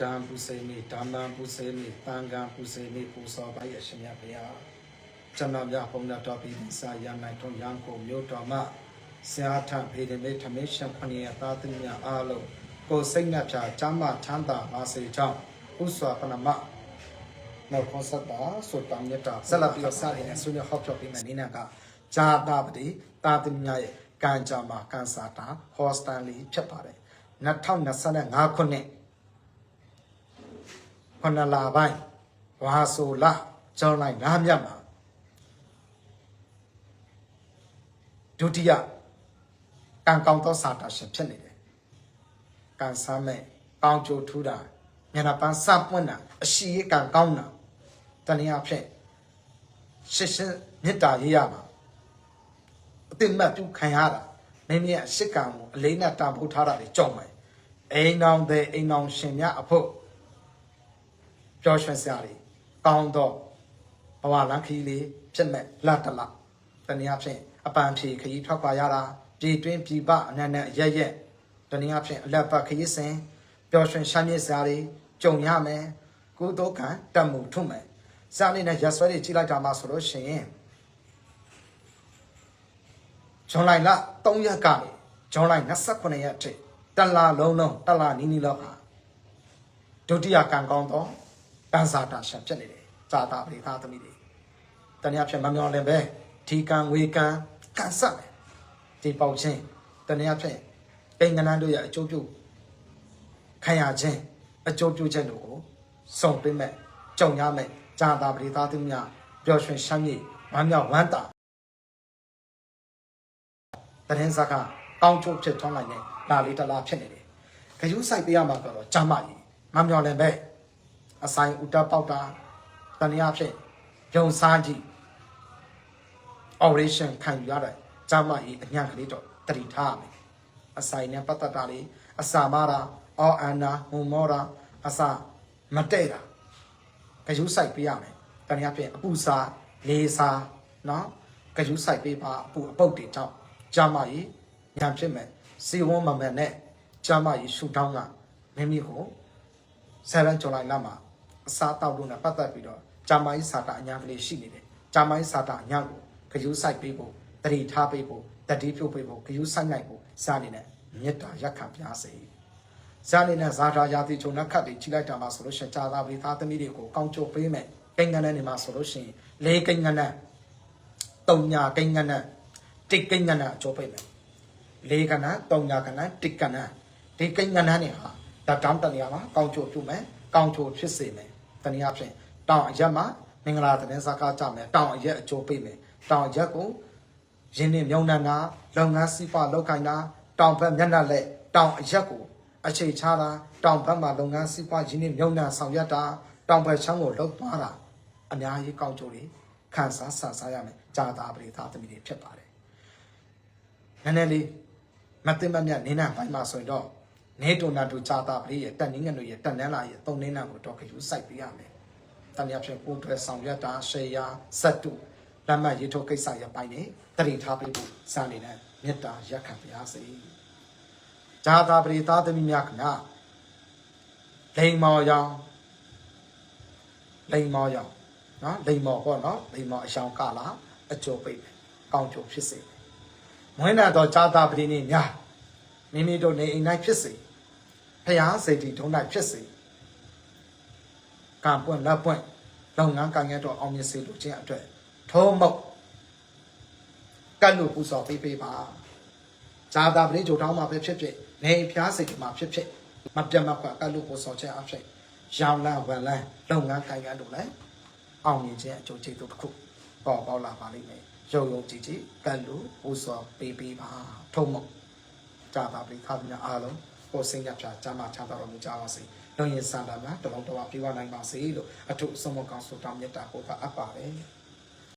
ဒံပုစေမိဓမ္မံပုစေမိသံဃံပုစေမိပူဇော်ပါရရှင်မြတ်ဗျာကျွန်တော်များဘုံတော်တော်ပြီးစာရနိုင်ထုံရန်ကိုမြို့တော်မှာဆရာထဖေဒီမေထမေရှင်ခဏရသာသမီများအားလုံးကိုယ်စိတ်နှပြချမ်းသာချမ်းသာပါစေကြောင်းဥစွာပနမနောက်ခွန်ဆက်တာဆိုတောင်းမြတ်တာဆက်လက်ပြီးတော့စရည်နဲ့ဆွေးနွေးဟောပြောပေးမယ်နေနဲ့ကဂျာတာပတိတာသမီများရဲ့ကံကြမ္မာကန်စာတာဟောစတန်လီဖြစ်ပါတယ်2025ခုနှစ် ခဏလာပိုင်းဝါဆိုလာကျောင်းလိုက်ငါးမြတ်မှာဒုတိယကံကောင်းသောစာတာရှင်ဖြစ်နေတယ်ကံစားမဲ့ကောင်းကြိုထူးတာမျက်နှာပန်းစပွင့်တာအရှိရကံကောင်းတာတနည်းအားဖြင့်ရှစ်ရှင်းမေတ္တာရေးရမှာအတိမတ်ပြုခံရတာမိမိရဲ့ရှစ်ကံကိုအလေးနဲ့တာဖို့ထားတာတွေကြောက်မယ်အိမ်အောင်တဲ့အိမ်အောင်ရှင်များအဖို့ ပျော်ရွှင်စရာတွေကောင်းတော့ဘဝလမ်းခရီးလေးဖြစ်မဲ့လတ်တလတနည်းအားဖြင့်အပန်ဖြေခရီးထွက်ခွာရတာပြည်တွင်းပြည်ပအနက်နဲ့ရက်ရက်တနည်းအားဖြင့်အလက်ပတ်ခရီးစဉ်ပျော်ရွှင်ရှားမြစ်စရာတွေကြုံရမယ်ကုသိုလ်ကံတတ်မှုထုမယ်စအနေနဲ့ရက်ဆွဲတွေကြီးလိုက်တာမှဆိုလို့ရှိရင်ဇွန်လလ3ရက်ကနေဇွန်လ29ရက်ထိတလလုံးလုံးတလနီးနီးလောက်ဟာဒုတိယကံကောင်း သောကံစာတာရှင်ဖြစ်နေတယ်ဇာတာပရိသသမီးတွေတနည်းအားဖြင့်မမျော်လင့်ပဲဒီကံဝေကံကံဆက်မယ်ဒီပေါက်ချင်းတနည်းအားဖြင့်ပိန်ကနန်းတို့ရဲ့အကျိုးပြုခံရခြင်းအကျိုးပြုခြင်းတို့ကိုစုံပေးမဲ့ကြုံရမဲ့ဇာတာပရိသသမီးများပျော်ရွှင်ရှမ်းမြေ့ဝမ်းမြောက်ဝမ်းသာတရင်စကားကောင်းချိုးဖြစ်ထွန်းလိုက်တဲ့လာလေးတလားဖြစ်နေတယ်ခရူးဆိုင်ပေးရမှာကတော့ဂျမ်းမကြီးမမျော်လင့်ပဲ အဆိုင်ဥတပေါက်တာတနည်းအားဖြင့်ယုံစားကြည့် operation ခံယူရတဲ့ဂျမ်းမကြီးအညံ့ကလေးတော့တတိထားရမယ်အဆိုင်နဲ့ပတ်သက်တာလေးအစာမတာအော်အန်နာဟွန်မောတာအစာမတဲ့တာခရူးဆိုင်ပေးရမယ်တနည်းအားဖြင့်အပူစာလေးစာနော်ခရူးဆိုင်ပေးပါအပူအပုတ်တွေကြောင့်ဂျမ်းမကြီးညံဖြစ်မယ်စီဝန်းမမယ်နဲ့ဂျမ်းမကြီးရှူတောင်းကမိမိကိုဆယ်ရန်ဇွန်လလမှာ အစားတောက်လို့နဲ့ပတ်သက်ပြီးတော့ဂျာမိုင်းစာတာအညာကလေးရှိနေတယ်ဂျာမိုင်းစာတာအညာကိုဂယုစိုက်ပေးဖို့တတိထားပေးဖို့တတိပြုတ်ပေးဖို့ဂယုစိုက်နိုင်ဖို့စာနေနဲ့မေတ္တာရက်ခံပြားစေဇာနေနဲ့ဇာတာယာတိချုံနဲ့ခတ်တွေကြီးလိုက်တာမှာဆိုလို့ရှိရင်ဂျာသာပရိသားသမီးတွေကိုကောင်းချိုပေးမယ်ကိန်းကနန်းနေမှာဆိုလို့ရှိရင်လေးကိန်းကနန်းတုံညာကိန်းကနန်းတိတ်ကိန်းကနန်းအကျိုးပေးမယ်လေးကဏ္ဍတုံညာကဏ္ဍတစ်ကဏ္ဍဒီကိန်းကဏ္ဍနဲ့ဟာဒါတောင်းတနေရာမှာကောင်းချိုပြုမယ်ကောင်းချိုဖြစ်စေမယ် တနည်းအားဖြင့်တောင်းအရက်မှာမင်္ဂလာသတင်းစကားကြမယ်တောင်းအရက်အကျိုးပေးမယ်တောင်းအရက်ကိုရင်းနှီးမြုံနှံတာလုပ်ငန်းစီးပွားလုပ်ကိုင်တာတောင်းဘက်မျက်နှာလက်တောင်းအရက်ကိုအခြေချတာတောင်းဘက်မှာလုပ်ငန်းစီးပွားရင်းနှီးမြုံနှံဆောင်ရွက်တာတောင်းဘက်ချမ်းကိုလှုပ်သွားတာအများကြီးကောင်းချိုတွေခံစားဆန်စားရမယ်ဂျာတာပရိသသမီးတွေဖြစ်ပါတယ်နည်းနည်းလေးမသိမမြတ်နေနာပိုင်းမှာဆိုရင်တော့ နေတုံနာတူချတာပလေးရဲ့တက်နင်းငယ်တို့ရဲ့တက်နန်းလာရဲ့တုံနေနာကိုတော့ခယူစိုက်ပေးရမယ်။တနည်းအားဖြင့်ကိုယ်တွဲဆောင်ရွက်တာရှေယာစက်တုလက်မှတ်ရေးထိုးကိစ္စရပိုင်းနေတတိထားပေးဖို့စနေတဲ့မေတ္တာရက်ခံပါရစေ။ဂျာတာပရိသသမီးများကနာလိန်မော်ရောင်လိန်မော်ရောင်နော်လိန်မော်ပေါ့နော်လိန်မော်အရှောင်ကလာအကျိုးပိတ်မယ်ကောင်းကျိုးဖြစ်စေမယ်မွေးနာတော်ဇာတာပတိနေများမိမိတို့နေအိမ်၌ဖြစ်စေ ဖျားစိတ်တီထုံး၌ဖြစ်စေကံပွင့်လက်ပွင့်လုပ်ငန်းကံရတော်အောင်မြင်စေလိုခြင်းအတွက်ထုံးမုတ်ကတ်လို့ပူဇော်ပေးပေးပါဇာတာပတိဂျိုတောင်းမှာပဲဖြစ်ဖြစ်နေအိမ်ဖျားစိတ်မှာဖြစ်ဖြစ်မပြတ်မကွက်ကတ်လို့ပူဇော်ခြင်းအဖြစ်ရောင်လန်းဝယ်လန်းလုပ်ငန်းကံရတို့လည်းအောင်မြင်ခြင်းအကျိုးကျေးဇူးတစ်ခုပေါ်ပေါက်လာပါလိမ့်မယ်ရုံရုံကြည်ကြည်ကတ်လို့ပူစော်ပေးပေးပါထုံမကြာပါပြီခါပြအားလုံး ကိုယ်စိတ်ညဖြာကြာမှချမ်းသာတော်မူကြပါစေလုံရင်စံတာမှာတလုံးတော်ပြေဝနိုင်ပါစေလို့အထုအဆုံးမကောင်းဆိုတောင်းမြတ်တာကိုကအပ်ပါတယ်